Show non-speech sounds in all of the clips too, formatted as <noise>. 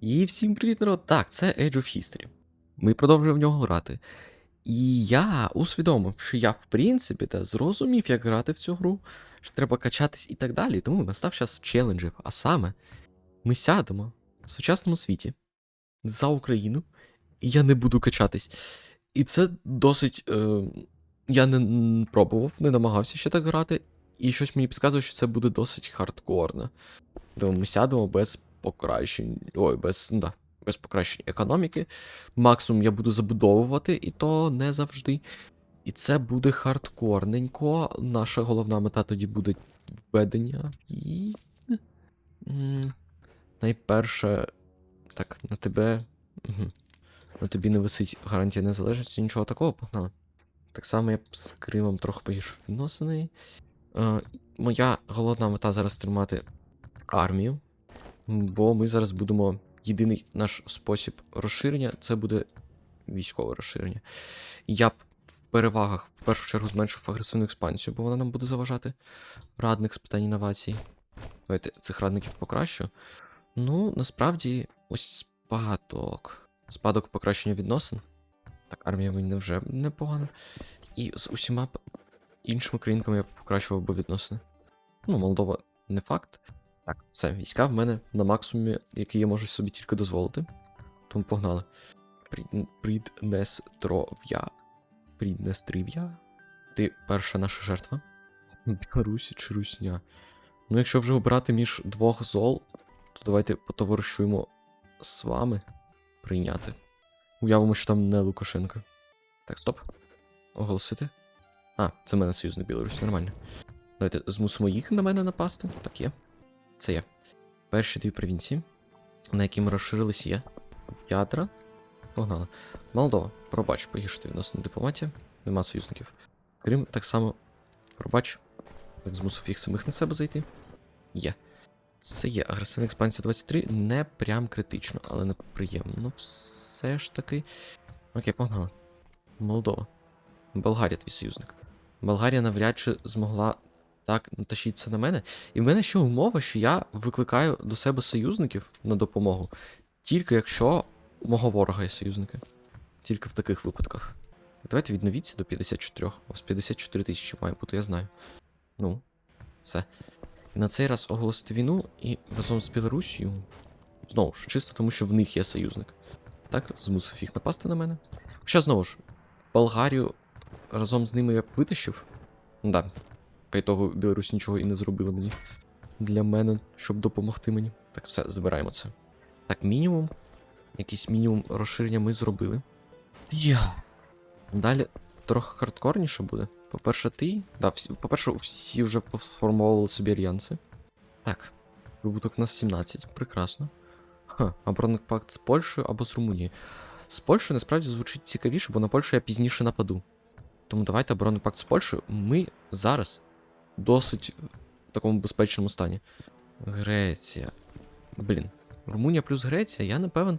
І всім привіт, народ! Так, це Age of History. Ми продовжуємо в нього грати. І я усвідомив, що я, в принципі, та зрозумів, як грати в цю гру, що треба качатись і так далі. Тому настав час челенджів. А саме, ми сядемо в сучасному світі за Україну, і я не буду качатись. І це досить. Е, я не пробував, не намагався ще так грати, і щось мені підказує, що це буде досить хардкорно. Тому ми сядемо без покращень. Ой, без, ну да, без покращень економіки. Максимум я буду забудовувати, і то не завжди. І це буде хардкорненько. Наша головна мета тоді буде введення. І. Найперше. Так, на тебе. На тобі не висить гарантія незалежності, нічого такого, погнали. Так само я з Кримом трохи погіршив відносини. Е, моя головна мета зараз тримати армію, бо ми зараз будемо. Єдиний наш спосіб розширення це буде військове розширення. Я б в перевагах в першу чергу зменшив агресивну експансію, бо вона нам буде заважати. Радник з питань інновацій. Давайте цих радників покращу. Ну, насправді, ось спадок. Спадок покращення відносин. Так, армія мені вже непогано. І з усіма іншими країнками я покращував би відносини. Ну, Молдова не факт. Так, все, війська в мене на максимумі, який я можу собі тільки дозволити. Тому погнали. Пріднестров'я. Пріднестрив'я. Ти перша наша жертва. Білорусі чи Русня. Ну, якщо вже обирати між двох зол, то давайте потоваришуємо з вами прийняти. Уявимо, що там не Лукашенко. Так, стоп. Оголосити. А, це мене союзник Білорусь, нормально. Давайте змусимо їх на мене напасти. Так є. Це є. Перші дві провінції, на які ми розширились, є. Ядра. Погнали. Молдова, пробач, погіршити відносини дипломатія. Нема союзників. Крим так само. Пробач. Так змусив їх самих на себе зайти. Є. Це є агресивна експансія 23. Не прям критично, але неприємно. Все ж таки. Окей, погнали. Молдова. Болгарія твій союзник. Болгарія навряд чи змогла так натащитися на мене. І в мене ще умова, що я викликаю до себе союзників на допомогу, тільки якщо у мого ворога є союзники. Тільки в таких випадках. Давайте відновіться до 54. У вас 54 тисячі має бути, я знаю. Ну, все. І на цей раз оголосити війну і разом з Білорусією. Знову ж, чисто тому, що в них є союзник. Так, змусив їх напасти на мене. Хоча знову ж, Болгарію разом з ними я б витащив. Ну По ітогу Білорусь нічого і не зробила мені. Для мене, щоб допомогти мені. Так, все, забираємо це. Так, мінімум. Якийсь мінімум розширення ми зробили. Я. Далі трохи хардкорніше буде. По-перше, ти. Да. По-перше, всі вже сформовували собі альянси. Так. Прибуток в нас 17. Прекрасно. Ха, оборонний пакт з Польщею або з Румунією. З Польщею насправді звучить цікавіше, бо на Польщу я пізніше нападу. Тому давайте оборонний пакт з Польщею. Ми зараз досить в такому безпечному стані. Греція. Блін. Румунія плюс Греція, я не певен,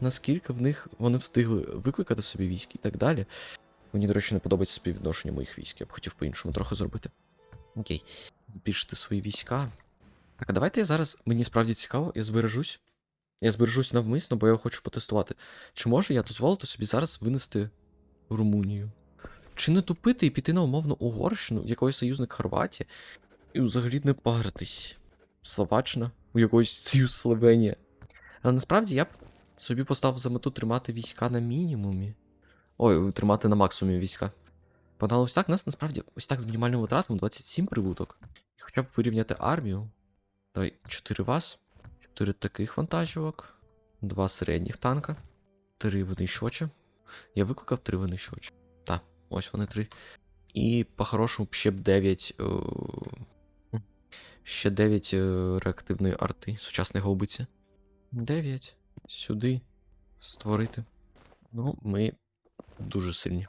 наскільки в них вони встигли викликати собі військ і так далі. Мені, до речі, не подобається співвідношення моїх військ. Я б хотів по-іншому трохи зробити. Окей. Збільшити свої війська. Так, а давайте я зараз. Мені справді цікаво, я збережусь. Я збережусь навмисно, бо я хочу потестувати. Чи можу я дозволити собі зараз винести Румунію? Чи не тупити і піти на умовну Угорщину, якої союзник Хорватія, і взагалі не паритись? Словаччина, у якоїсь союз Словенія. Але насправді я б собі поставив за мету тримати війська на мінімумі. Ой, тримати на максимумі війська. Погнали ось так, нас насправді ось так з мінімальним витратом 27 прибуток. І хоча б вирівняти армію. Давай, 4 вас, 4 таких вантажівок, 2 середніх танка, 3 винищувача. Я викликав 3 винищувача. Ось вони 3. І по-хорошому ще б 9. Е... Ще 9 е... реактивної арти, сучасної гаубиці. 9. Сюди. Створити. Ну, ми дуже сильні.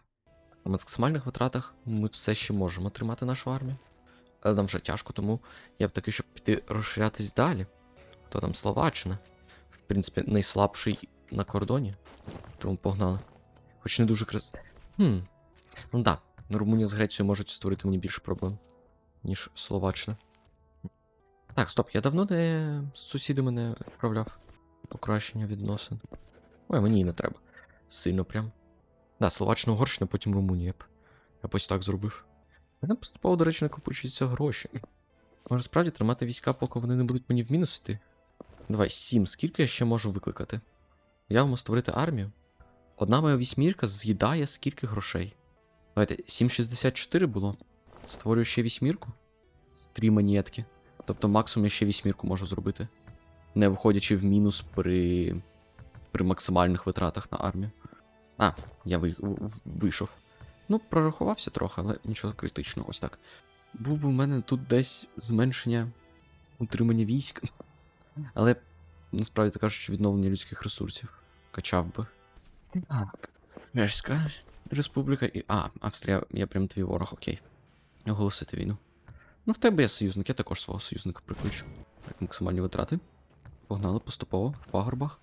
На максимальних витратах ми все ще можемо тримати нашу армію. Але нам вже тяжко, тому я б таки, щоб піти розширятись далі. То там Словаччина. В принципі, найслабший на кордоні. Тому погнали. Хоч не дуже крас. Хм. Ну да, Румунія з Грецією можуть створити мені більше проблем, ніж Словаччина. Так, стоп, я давно не з сусідами не відправляв. покращення відносин. Ой, мені і не треба. Сильно прям. Да, Словаччина, Угорщина, потім Румунія. б. Я б ось так зробив. Мене поступово, до речі, накопичуються гроші. Може справді тримати війська, поки вони не будуть мені в мінус йти? Давай, сім. Скільки я ще можу викликати? Я можу створити армію. Одна моя вісьмірка з'їдає скільки грошей. Давайте, 7,64 було. Створюю ще вісьмірку. З Три монетки. Тобто максимум я ще вісьмірку можу зробити. Не виходячи в мінус при. при максимальних витратах на армію. А, я ви... вийшов. Ну, прорахувався трохи, але нічого критичного, ось так. Був би в мене тут десь зменшення утримання військ. Але насправді так кажучи, відновлення людських ресурсів. Качав би. Так. Чеська республіка і. А, Австрія, я прям твій ворог, окей. Оголосити війну. Ну, в тебе є союзник, я також свого союзника приключу. Так, максимальні витрати. Погнали поступово в пагорбах.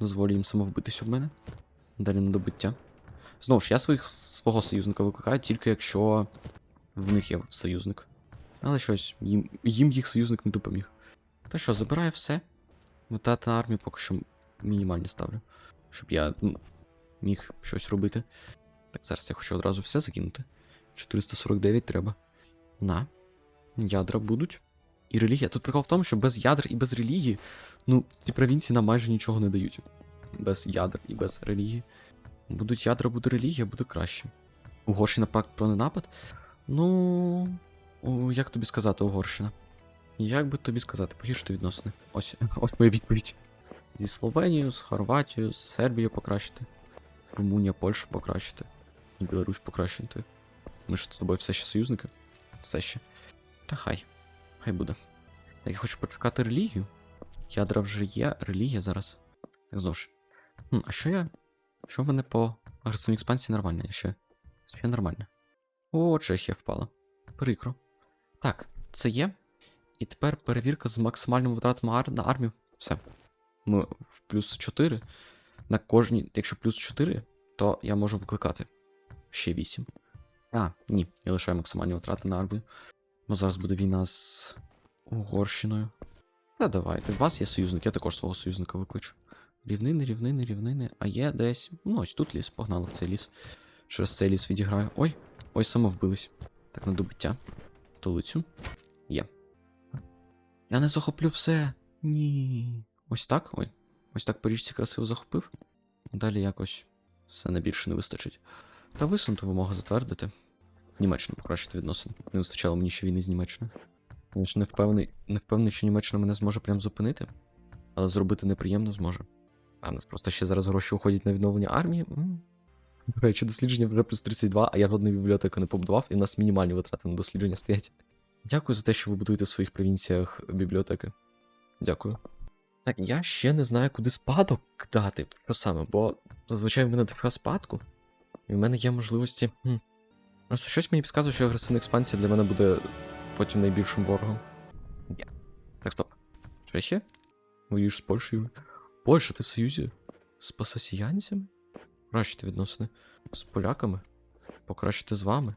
Дозволю їм самовбитись об мене. Далі на добиття. Знову ж, я своїх, свого союзника викликаю тільки якщо в них є союзник. Але щось, їм, їм їх союзник не допоміг. Та що, забираю все. Витрати на армію поки що мінімальні ставлю. Щоб я міг щось робити. Так, зараз я хочу одразу все закинути. 449 треба. На. Ядра будуть. І релігія. Тут прикол в тому, що без ядер і без релігії, ну, ці провінції нам майже нічого не дають. Без ядер і без релігії. Будуть ядра, буде релігія, буде краще. Угорщина пакт про ненапад. Ну. Як тобі сказати, Угорщина? Як би тобі сказати, погіршити відносини. Ось, <laughs> ось моя відповідь. Зі Словенією, з Хорватією, з Сербією покращити. Румунія, Польща покращити. І Білорусь покращити. Ми ж з тобою все ще союзники. Все ще. Та хай. Хай буде. Так я хочу почекати релігію. Ядра вже є, релігія зараз. Знову ж. А що я. Що в мене по агресивній експансії нормально? Ще. Ще нормально. О, Чехія впала. Прикро. Так, це є. І тепер перевірка з максимальними витратами ар- на армію. Все. Ми в плюс 4. На кожній, якщо плюс 4, то я можу викликати ще 8. А, ні, я лишаю максимальні витрати на армію. Бо зараз буде війна з Угорщиною. Та давайте. У вас є союзник, я також свого союзника викличу. Рівнини, рівнини, рівнини. А є десь. Ну, ось тут ліс, погнали в цей ліс. Через цей ліс відіграю. Ой, ой, самовбились. Так, на добиття. Столицю. Є. Я не захоплю все. Ні. Ось так. Ой. Ось так по річці красиво захопив. Далі якось все на більше не вистачить. Та висунуту вимогу затвердити. Німеччину покращити відносини. Не вистачало мені ще війни з Німеччиною. Я ж не впевнений, не впевнений, що Німеччина мене зможе прям зупинити, але зробити неприємно зможе. А в нас просто ще зараз гроші уходять на відновлення армії. До речі, дослідження вже плюс 32, а я жодної бібліотеки не побудував, і в нас мінімальні витрати на дослідження стоять. Дякую за те, що ви будуєте в своїх провінціях бібліотеки. Дякую. Так, я ще не знаю, куди спадок дати. Що саме, бо зазвичай в мене ДФК спадку, і в мене є можливості. Хм. Просто щось мені підказує, що агресивна експансія для мене буде потім найбільшим ворогом. Так, стоп. Чехія? Воюєш з Польщею? Польща, ти в союзі? З пасасіянцями? Покращити відносини. З поляками? Покращити з вами?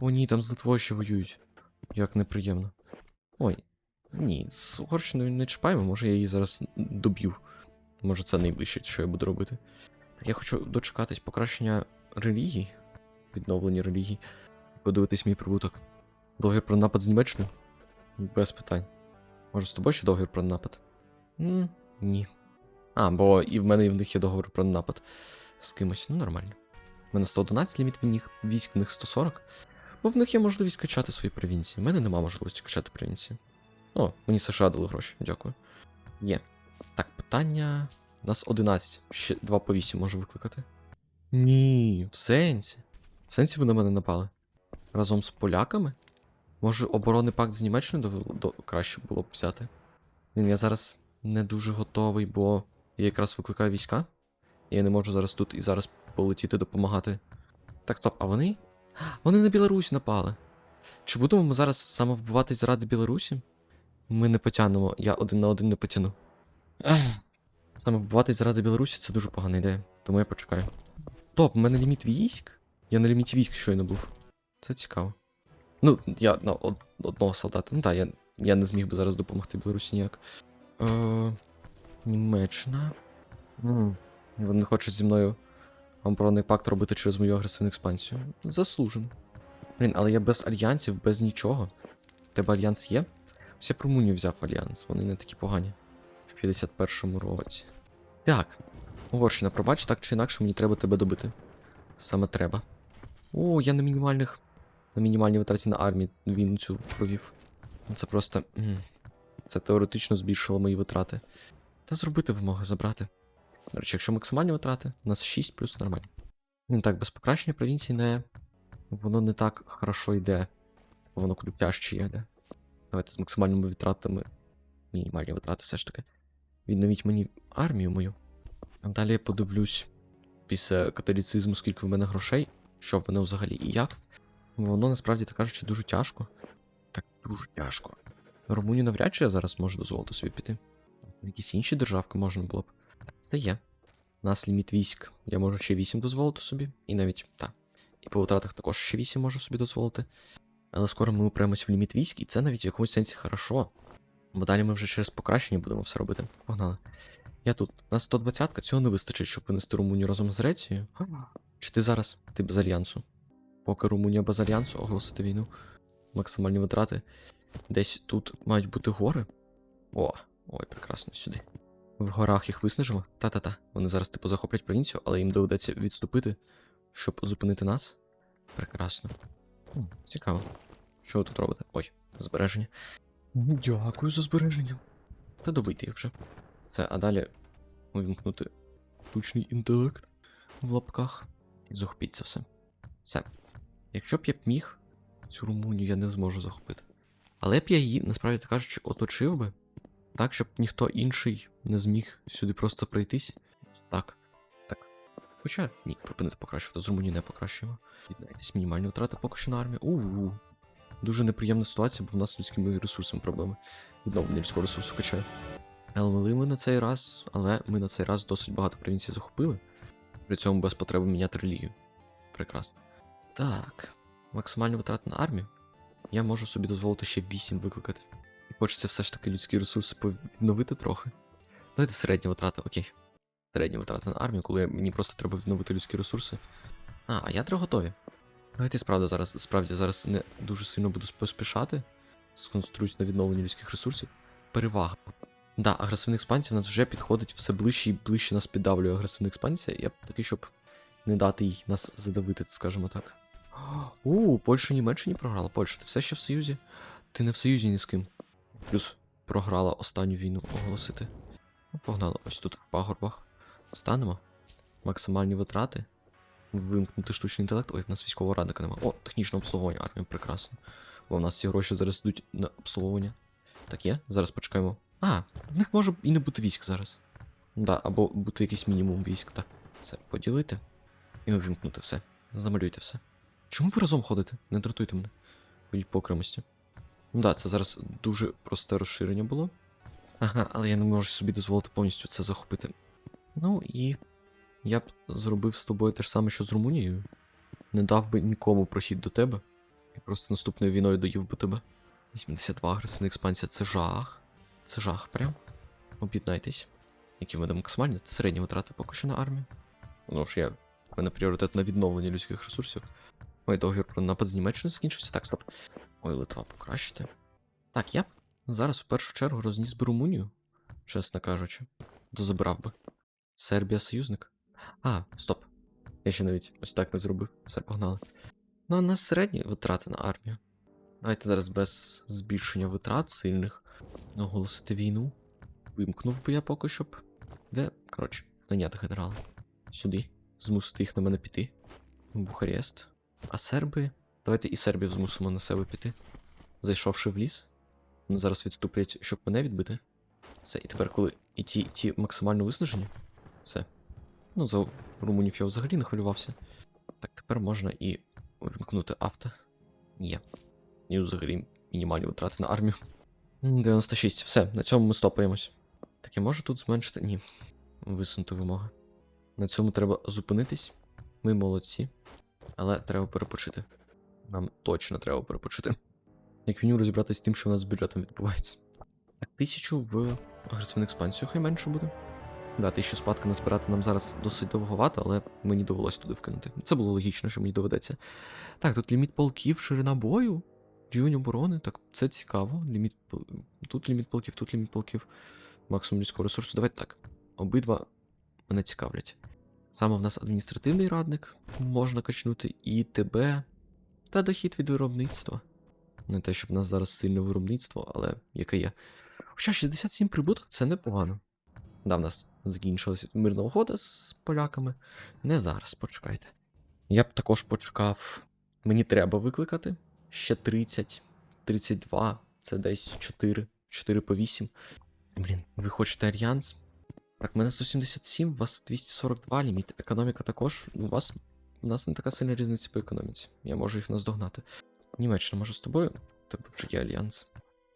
О, ні, там з Литвою ще воюють. Як неприємно. Ой, ні, з Угорщиною не чіпаємо, може я її зараз доб'ю. Може це найближче, що я буду робити. Я хочу дочекатись покращення релігій, відновлення релігій, подивитись мій прибуток. Договір про напад з Німеччиною? Без питань. Може з тобою ще договір про напад? м ні. А, бо і в мене і в них є договір про напад з кимось. Ну, нормально. У мене 111 ліміт в них, військ в них 140. Бо в них є можливість качати свої провінції. У мене нема можливості качати провінції. О, мені США дали гроші, дякую. Є. Так, питання. У нас 11. Ще 2 по 8 можу викликати. Ні, в сенсі. В сенсі ви на мене напали. Разом з поляками? Може, оборонний пакт з Німеччиною до, до... краще було б взяти? Він я зараз не дуже готовий, бо я якраз викликаю війська. І я не можу зараз тут і зараз полетіти допомагати. Так, стоп, а вони? <gasps> Вони на Білорусь напали. Чи будемо ми зараз самовбиватись заради Білорусі? Ми не потягнемо, я один на один не потягну. <sighs> Самовбиватись заради Білорусі це дуже погана ідея, тому я почекаю. Топ, у мене ліміт військ? Я на ліміті військ щойно був. Це цікаво. Ну, я на од- одного солдата. Ну так, я, я не зміг би зараз допомогти Білорусі ніяк. Е, Німеччина. М, Вони хочуть зі мною оборонний пакт робити через мою агресивну експансію. Заслужено. Блін, але я без альянсів, без нічого. Тебе альянс є? Ось я про Румунію взяв альянс, вони не такі погані. В 51-му році. Так. Угорщина, пробач, так чи інакше мені треба тебе добити. Саме треба. О, я на мінімальних. На мінімальній витраті на армії війну цю провів. Це просто. Це теоретично збільшило мої витрати. Та зробити вимоги забрати. До речі, якщо максимальні витрати, у нас 6 плюс нормально. Ну так, без покращення провінції не. Воно не так хорошо йде. Воно куди тяжче йде. Давайте з максимальними витратами. Мінімальні витрати все ж таки. Відновіть мені армію мою. Далі я подивлюсь після католіцизму, скільки в мене грошей, що в мене взагалі і як. Воно насправді так кажучи дуже тяжко. Так дуже тяжко. Румунію навряд чи я зараз можу дозволити собі піти. Якісь інші державки можна було б. Це є. У нас ліміт військ. Я можу ще 8 дозволити собі. І навіть, так. І по витратах також ще 8 можу собі дозволити. Але скоро ми упремось в ліміт військ, і це навіть в якомусь сенсі хорошо. Бо далі ми вже через покращення будемо все робити. Погнали. Я тут. На 120-ка цього не вистачить, щоб винести Румунію разом з Грецією. Чи ти зараз? Ти без альянсу? Поки Румунія без альянсу оголосити війну. Максимальні витрати. Десь тут мають бути гори. О, ой, прекрасно, сюди. В горах їх виснажимо? Та-та-та. Вони зараз типу захоплять провінцію, але їм доведеться відступити, щоб зупинити нас. Прекрасно. Хм, цікаво. Що ви тут робите? Ой, збереження. Дякую за збереження. Та добийте їх вже. Це, а далі увімкнути штучний інтелект в лапках. І захопіть це все. Все. Якщо б я б міг, цю Румунію я не зможу захопити. Але б я її, насправді так кажучи, оточив би, так, щоб ніхто інший не зміг сюди просто пройтись. Так. Так. Хоча ні, припинити покращувати, з Румунії не покращуємо. Віднайтесь мінімальні втрати поки що на армію. У-у. Дуже неприємна ситуація, бо в нас з людськими ресурсами проблеми. Відновлення людського ресурсу качає. Але ми на цей раз, але ми на цей раз досить багато провінцій захопили. При цьому без потреби міняти релігію. Прекрасно. Так. Максимальні витрати на армію. Я можу собі дозволити ще 8 викликати. І хочеться все ж таки людські ресурси відновити трохи. Давайте середні витрати, окей. Середні витрати на армію, коли мені просто треба відновити людські ресурси. А, ядра готові. Давайте справді зараз, справді зараз не дуже сильно буду поспішати. Сконцентруюсь на відновленні людських ресурсів. Перевага. Да, агресивна експансія в нас вже підходить все ближче і ближче нас піддавлює агресивна експансія. Я б такий, щоб не дати їй нас задавити, скажімо так. У, Польща Німеччині програла. Польща, ти все ще в Союзі? Ти не в Союзі ні з ким. Плюс програла останню війну оголосити. Ну, погнали, ось тут в пагорбах. Встанемо. Максимальні витрати. Вимкнути штучний інтелект. Ой, в нас військового радника немає. О, технічне обслуговування армії, прекрасно. Бо в нас ці гроші зараз йдуть на обслуговування. Так є? Зараз почекаємо. А, в них може і не бути військ зараз. Да, або бути якийсь мінімум військ. Так. Все, поділити. І увімкнути все. Замалюйте все. Чому ви разом ходите? Не дратуйте мене. Ходіть по окремості. Ну да, це зараз дуже просте розширення було. Ага, але я не можу собі дозволити повністю це захопити. Ну і. Я б зробив з тобою те ж саме, що з Румунією. Не дав би нікому прохід до тебе. І просто наступною війною доїв би тебе. 82 агресивна експансія це жах. Це жах прям. Об'єднайтесь. Які в мене максимальні? Це середні витрати поки що на армію. Ну ж я. В мене пріоритет на відновлення людських ресурсів. Ой, договір про напад з Німеччини закінчився. Так, стоп. Ой, Литва покращити. Так, я зараз в першу чергу розніс би Румунію, чесно кажучи. Дозабрав би. Сербія союзник. А, стоп. Я ще навіть ось так не зробив. Все, погнали. Ну, а у нас середні витрати на армію. Давайте зараз без збільшення витрат сильних оголосити війну. Вимкнув би я поки що б. Де, коротше, наняти генерала. Сюди. Змусити їх на мене піти. Бухарест. А серби. Давайте і сербів змусимо на себе піти. Зайшовши в ліс. Вони зараз відступлять, щоб мене відбити. Все, і тепер, коли і ті, і ті максимально виснажені. Все. Ну, за румунів я взагалі не хвилювався. Так, тепер можна і вимкнути авто. Є. І взагалі мінімальні витрати на армію. М, 96. Все, на цьому ми стопаємось. Так я можу тут зменшити? Ні. Висунути вимоги. На цьому треба зупинитись. Ми молодці. Але треба перепочити. Нам точно треба перепочити. Як мінімум розібратися з тим, що у нас з бюджетом відбувається. Так, тисячу в Агресивну експансію хай менше буде. Да, тисячу спадка назбирати нам зараз досить довговато, але мені довелось туди вкинути. Це було логічно, що мені доведеться. Так, тут ліміт полків, ширина бою, рівень оборони. Так, це цікаво. Ліміт... Тут ліміт полків, тут ліміт полків. Максимум людського ресурсу. Давайте так. Обидва мене цікавлять. Саме в нас адміністративний радник можна качнути, і тебе, та дохід від виробництва. Не те, щоб в нас зараз сильне виробництво, але яке є. Хоча 67 прибуток це непогано. Да, в нас закінчилася мирна угода з поляками. Не зараз, почекайте. Я б також почекав. Мені треба викликати. Ще 30, 32, це десь 4, 4 по 8. Блін, ви хочете альянс? Так, в мене 177, у вас 242 ліміт. Економіка також. У вас у нас не така сильна різниця по економіці. Я можу їх наздогнати. Німеччина може з тобою? Так вже є альянс.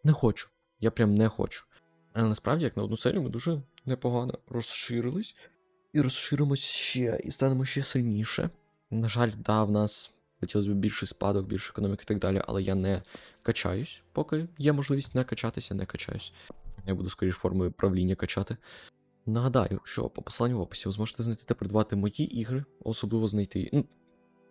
Не хочу. Я прям не хочу. Але насправді, як на одну серію, ми дуже непогано розширились. І розширимось ще, і станемо ще сильніше. На жаль, да, в нас хотілося б більший спадок, більше економіки і так далі, але я не качаюсь, поки є можливість не качатися, не качаюсь. Я буду скоріш формою правління качати. Нагадаю, що по посиланню в описі ви зможете знайти та придбати мої ігри, особливо знайти. Ну,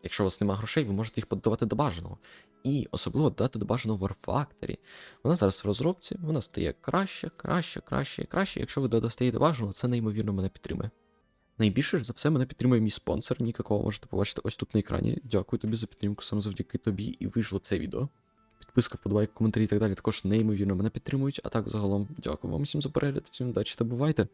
якщо у вас немає грошей, ви можете їх подавати до бажаного. І особливо додати до бажаного War Factory. Вона зараз в розробці, вона стає краще, краще, краще і краще. Якщо ви додасте її до бажаного, це неймовірно мене підтримує. Найбільше ж за все мене підтримує мій спонсор, нікакого можете побачити ось тут на екрані. Дякую тобі за підтримку, саме завдяки тобі і вийшло це відео. Підписка, вподобайка, коментарі і так далі також неймовірно мене підтримують. А так загалом дякую вам всім за перегляд, всім удачі та бувайте!